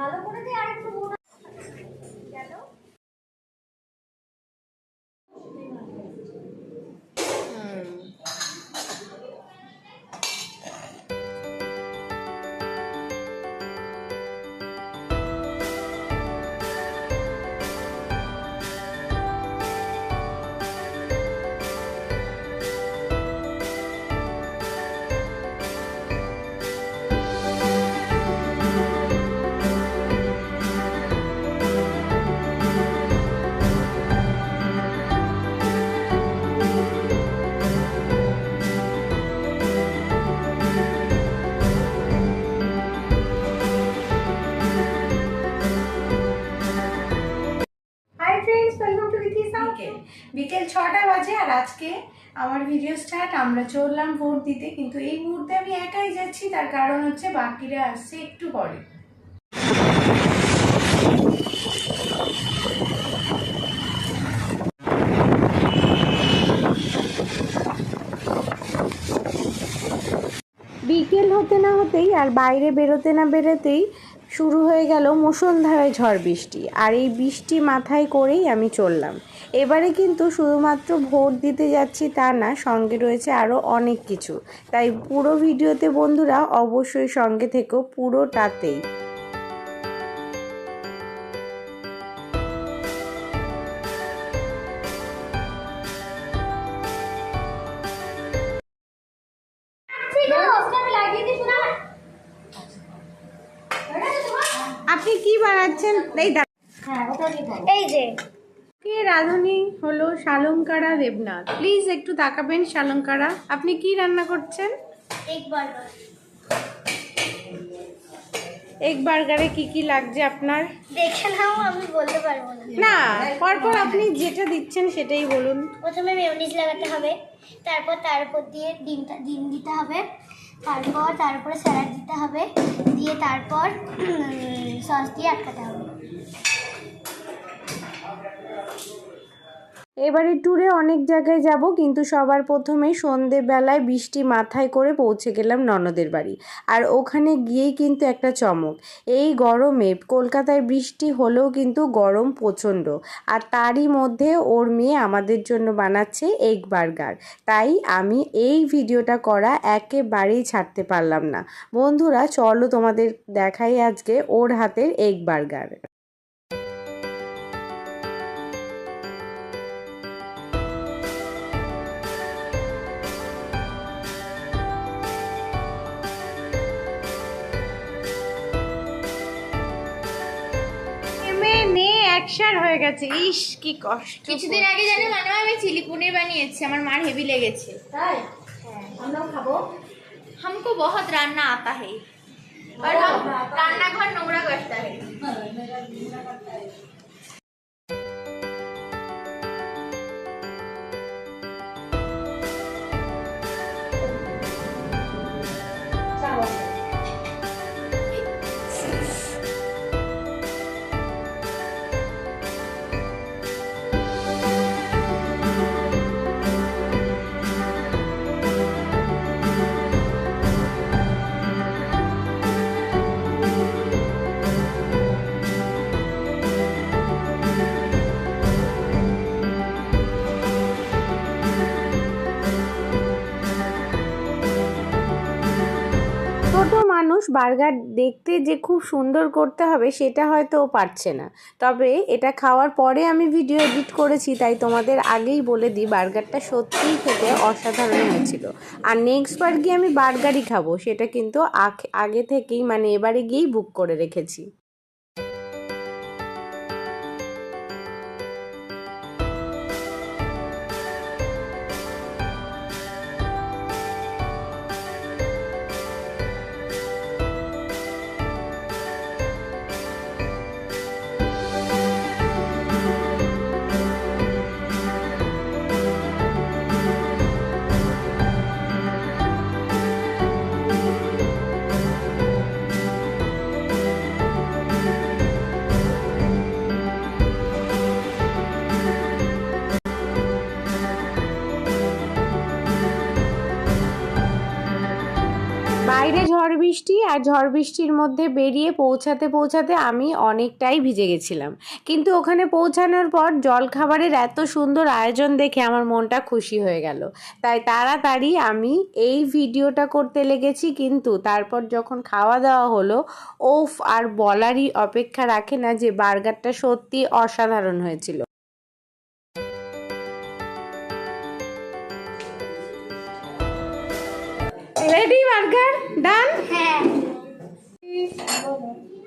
ভালো করে দিয়ে আরেকটু বাজে আর আজকে আমার ভিডিও স্টার্ট আমরা চললাম ভোট দিতে, কিন্তু এই মুহূর্তে আমি একাই যাচ্ছি, তার কারণ হচ্ছে বাকিরা আসছে একটু পরে। বিকেল হতে না হতেই আর বাইরে বেরোতে না বেরোতেই শুরু হয়ে গেল মুষলধারায় ঝড় বৃষ্টি। আর এই বৃষ্টি মাথায় করেই আমি চললাম। এবারে কিন্তু শুধুমাত্র ভোট দিতে যাচ্ছি তা না, সঙ্গে রয়েছে আরও অনেক কিছু। তাই পুরো ভিডিওতে বন্ধুরা অবশ্যই সঙ্গে থেকেও পুরোটাতেই। আপনি কি বানাচ্ছেন? এই হ্যাঁ যে। কে রাঁধুনি হলো শালঙ্কারা দেবনাথ। প্লিজ একটু তাকাবেন শালঙ্কারা আপনি কি রান্না করছেন? এক বার্গার। কি কি লাগছে আপনার? দেখে নাও আমি বলতে পারব না। না পরপর আপনি যেটা দিচ্ছেন সেটাই বলুন। প্রথমে মেয়োনিজ লাগাতে হবে তারপর তার উপর দিয়ে ডিমটা ডিম দিতে হবে তারপর তারপরে স্যালাড দিতে হবে দিয়ে তারপর সস দিয়ে আটকাতে হবে। এবারে ট্যুরে অনেক জায়গায় যাব, কিন্তু সবার প্রথমে সন্ধেবেলায় বৃষ্টি মাথায় করে পৌঁছে গেলাম ননদের বাড়ি। আর ওখানে গিয়েই কিন্তু একটা চমক, এই গরমে কলকাতায় বৃষ্টি হলেও কিন্তু গরম প্রচণ্ড। আর তারই মধ্যে ওর মেয়ে আমাদের জন্য বানাচ্ছে এগ বার্গার তাই আমি এই ভিডিওটা করা একেবারেই ছাড়তে পারলাম না। বন্ধুরা, চলো তোমাদের দেখাই আজকে ওর হাতের এগ বার্গার একসার হয়ে গেছে ইস কি কষ্ট কিছুদিন আগে জানো মানে আমি চিলি পনির বানিয়েছি আমার মার হেভি লেগেছে তাই আমরাও খাবো हमको बहुत रान्ना आता है और हम रान्ना घर नोंगरा करता বার্গার দেখতে যে খুব সুন্দর করতে হবে সেটা হয়তো ও পারছে না। তবে এটা খাওয়ার পরে আমি ভিডিও এডিট করেছি, তাই তোমাদের আগেই বলে দিই, বার্গারটা সত্যিই খেতে অসাধারণ হয়েছিল। আর নেক্সট বার গিয়ে আমি বার্গারই খাব, সেটা কিন্তু আগে থেকেই মানে এবারে গিয়েই বুক করে রেখেছি। বৃষ্টি আর ঝড় বৃষ্টির মধ্যে বেরিয়ে পৌঁছাতে পৌঁছাতে আমি অনেকটাই ভিজে গেছিলাম। কিন্তু ওখানে পৌঁছানোর পর জলখাবারের এত সুন্দর আয়োজন দেখে আমার মনটা খুশি হয়ে গেল। তাই তাড়াতাড়ি আমি এই ভিডিওটা করতে লেগেছি, কিন্তু তারপর যখন খাওয়া দাওয়া হলো, ওফ, আর বলারই অপেক্ষা রাখে না যে বার্গারটা সত্যি অসাধারণ হয়েছিল। This.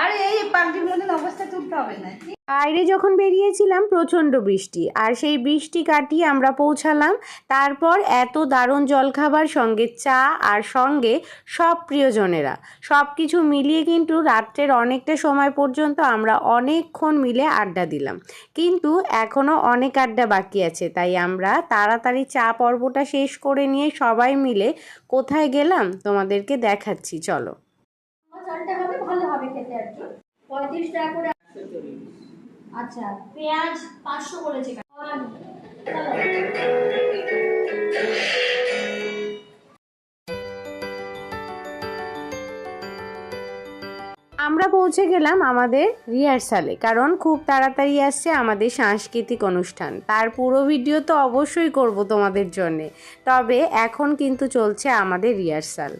আর এই পাখির মতন অবস্থা তুলতে হবে না। বাইরে যখন বেরিয়েছিলাম প্রচণ্ড বৃষ্টি আর সেই বৃষ্টি কাটিয়ে আমরা পৌঁছালাম। তারপর এত দারুণ জলখাবার সঙ্গে চা আর সঙ্গে সব প্রিয়জনেরা। সব কিছু মিলিয়ে কিন্তু রাত্রের অনেকটা সময় পর্যন্ত আমরা অনেকক্ষণ মিলে আড্ডা দিলাম। কিন্তু এখনও অনেক আড্ডা বাকি আছে তাই আমরা তাড়াতাড়ি চা পর্বটা শেষ করে নিয়ে সবাই মিলে কোথায় গেলাম তোমাদেরকে দেখাচ্ছি চলো চালটা হবে ভালো হবে খেতে আর কি পঁয়ত্রিশ টাকা করে আচ্ছা পেঁয়াজ পাঁচশো করেছে আমরা পৌঁছে গেলাম আমাদের রিহার্সালে, কারণ খুব তাড়াতাড়ি আসছে আমাদের সাংস্কৃতিক অনুষ্ঠান। তার পুরো ভিডিও তো অবশ্যই করব তোমাদের জন্যে, তবে এখন কিন্তু চলছে আমাদের রিহার্সাল।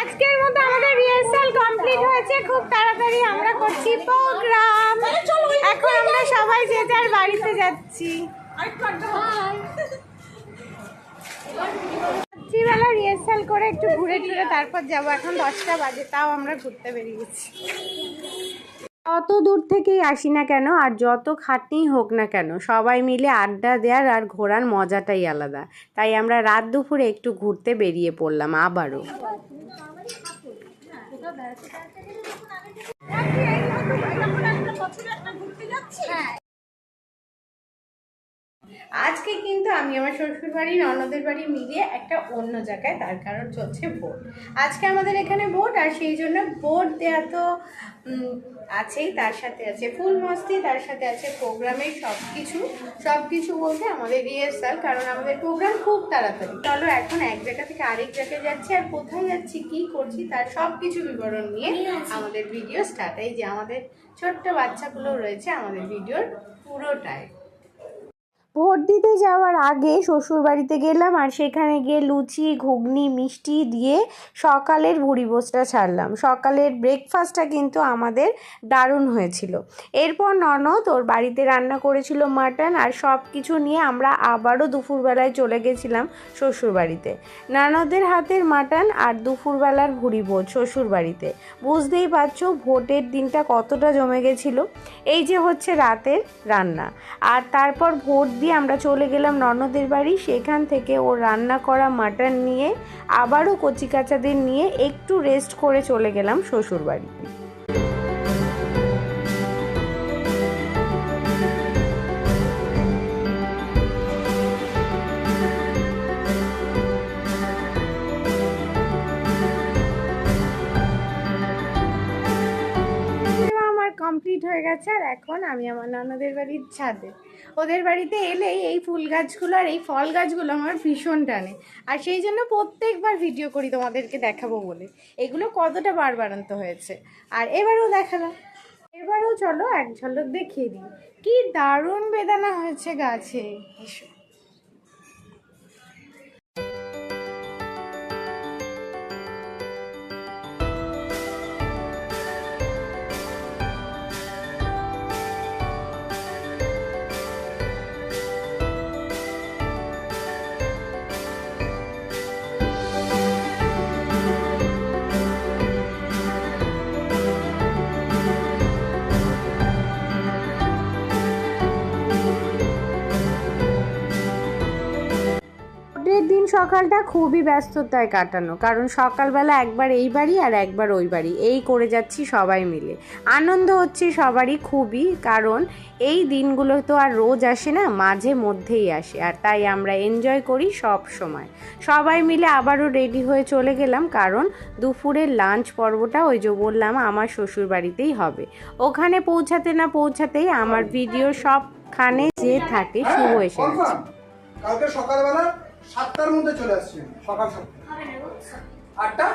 আজকের মতো আমাদের রিহার্সাল কমপ্লিট হয়েছে। খুব তাড়াতাড়ি আমরা করছি প্রোগ্রাম এখন আমরা সবাই যে যার বাড়িতে যাচ্ছি। রাত্রিবেলা রিহার্সাল করে একটু ঘুরে টুরে তারপর যাব। এখন দশটা বাজে তাও আমরা ঘুরতে বেরিয়েছি অত দূর থেকেই আসি না কেন, আর যত খাটনি হোক না কেন, সবাই মিলে আড্ডা দেওয়ার আর ঘোরার মজাটাই আলাদা। তাই আমরা রাত দুপুরে একটু ঘুরতে বেরিয়ে পড়লাম আবারও। আজকে কিন্তু আমি আমার শ্বশুর বাড়ি ননদের বাড়ি মিলিয়ে একটা অন্য জায়গায় তার কারণ চলছে বোট আজকে আমাদের এখানে বোট আর সেই জন্য বোট দেওয়া তো আছেই তার সাথে আছে ফুল মস্তি তার সাথে আছে প্রোগ্রামের সব কিছু সব কিছু বলতে আমাদের রিহার্সাল কারণ আমাদের প্রোগ্রাম খুব তাড়াতাড়ি। চলো এখন এক জায়গা থেকে আরেক জায়গায় যাচ্ছি আর কোথায় যাচ্ছি কি করছি তার সব কিছু বিবরণ নিয়ে আমাদের ভিডিও স্টার্ট এই যে আমাদের ছোট্ট বাচ্চাগুলো রয়েছে আমাদের ভিডিওর পুরোটায় ভোট দিতে যাওয়ার আগে শ্বশুর বাড়িতে গেলাম আর সেখানে গিয়ে লুচি, ঘুগনি, মিষ্টি দিয়ে সকালের ভুড়ি বোসটা ছাড়লাম। সকালের ব্রেকফাস্টটা কিন্তু আমাদের দারুণ হয়েছিল। এরপর ননদ ওর বাড়িতে রান্না করেছিল মাটন আর সব কিছু নিয়ে আমরা আবারও দুপুরবেলায় চলে গেছিলাম শ্বশুর বাড়িতে ননদের হাতের মাটন আর দুপুরবেলার ভুড়ি ভোজ শ্বশুর বাড়িতে বুঝতেই পারছ ভোটের দিনটা কতটা জমে গেছিল। এই যে হচ্ছে রাতের রান্না। আর তারপর ভোট দিয়ে আমরা চলে গেলাম ননদের বাড়ি। সেখান থেকে ও রান্না করা মাটন নিয়ে, আবারও কচিকাচাদের নিয়ে একটু রেস্ট করে চলে গেলাম শ্বশুর বাড়ি গেছে আর এখন আমি আমার ননদের বাড়ির ছাদে। ওদের বাড়িতে এলেই এই ফুল গাছগুলো আর এই ফল গাছগুলো আমার ভীষণ টানে। আর সেই জন্য প্রত্যেকবার ভিডিও করি তোমাদেরকে দেখাবো বলে। এগুলো কতটা বার বাড়ান্ত হয়েছে। আর এবারেও দেখালাম। এবারেও চলো এক ঝলক দেখিয়ে দিই। কি দারুণ বেদানা হয়েছে গাছে। এসো। ভোটের দিন সকালটা খুবই ব্যস্ততায় কাটানো। কারণ সকালবেলা একবার এই বাড়ি আর একবার ওই বাড়ি। এই করে যাচ্ছি সবাই মিলে। আনন্দ হচ্ছে সবারই খুবই। কারণ এই দিনগুলো তো আর রোজ আসে না, মাঝে মধ্যেই আসে। আর তাই আমরা এনজয় করি সব সময়। সবাই মিলে আবারও রেডি হয়ে চলে গেলাম। কারণ দুপুরের লাঞ্চ পর্বটা ওই যে বললাম, আমার শ্বশুর বাড়িতেই হবে। ওখানে পৌঁছাতে না পৌঁছাতেই আমার ভিডিও সবখানে যে থাকে শুভ এসে কালকে সকালবেলা সাতটার মধ্যে চলে আসছি সকাল সাতটা। আটটা?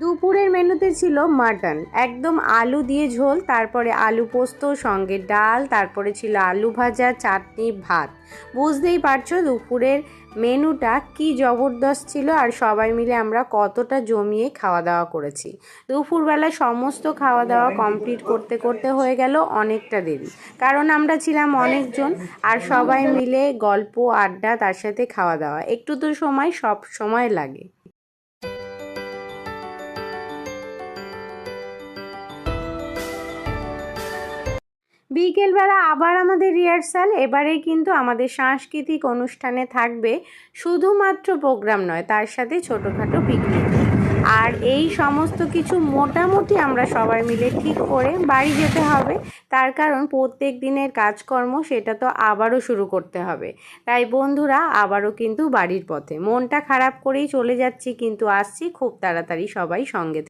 দুপুরের মেনুতে ছিল মাটন। একদম আলু দিয়ে ঝোল, তারপরে আলু পোস্ত, সঙ্গে ডাল, তারপরে ছিল আলু ভাজা, চাটনি, ভাত। বুঝতেই পারছ দুপুরের মেনুটা কি জবরদস্ত ছিল আর সবাই মিলে আমরা কতটা জমিয়ে খাওয়া দাওয়া করেছি। দুপুরবেলা সমস্ত খাওয়া দাওয়া কমপ্লিট করতে করতে হয়ে গেল অনেকটা দেরি। কারণ আমরা ছিলাম অনেকজন আর সবাই মিলে গল্প, আড্ডা, তার সাথে খাওয়া দাওয়া একটু তো সময়, সব সময় লাগে। বিকেলবেলা আবার আমাদের রিহার্সাল এবারে কিন্তু আমাদের সাংস্কৃতিক অনুষ্ঠানে থাকবে শুধুমাত্র প্রোগ্রাম নয়, তার সাথে ছোটোখাটো পিকনিক আর এই সমস্ত কিছু মোটামুটি আমরা সবাই মিলে ঠিক করে বাড়ি যেতে হবে। তার কারণ প্রত্যেক দিনের কাজকর্ম সেটা তো আবারও শুরু করতে হবে। তাই বন্ধুরা, আবারও কিন্তু বাড়ির পথে। মনটা খারাপ করেই চলে যাচ্ছি, কিন্তু আসছি খুব তাড়াতাড়ি সবাই সঙ্গে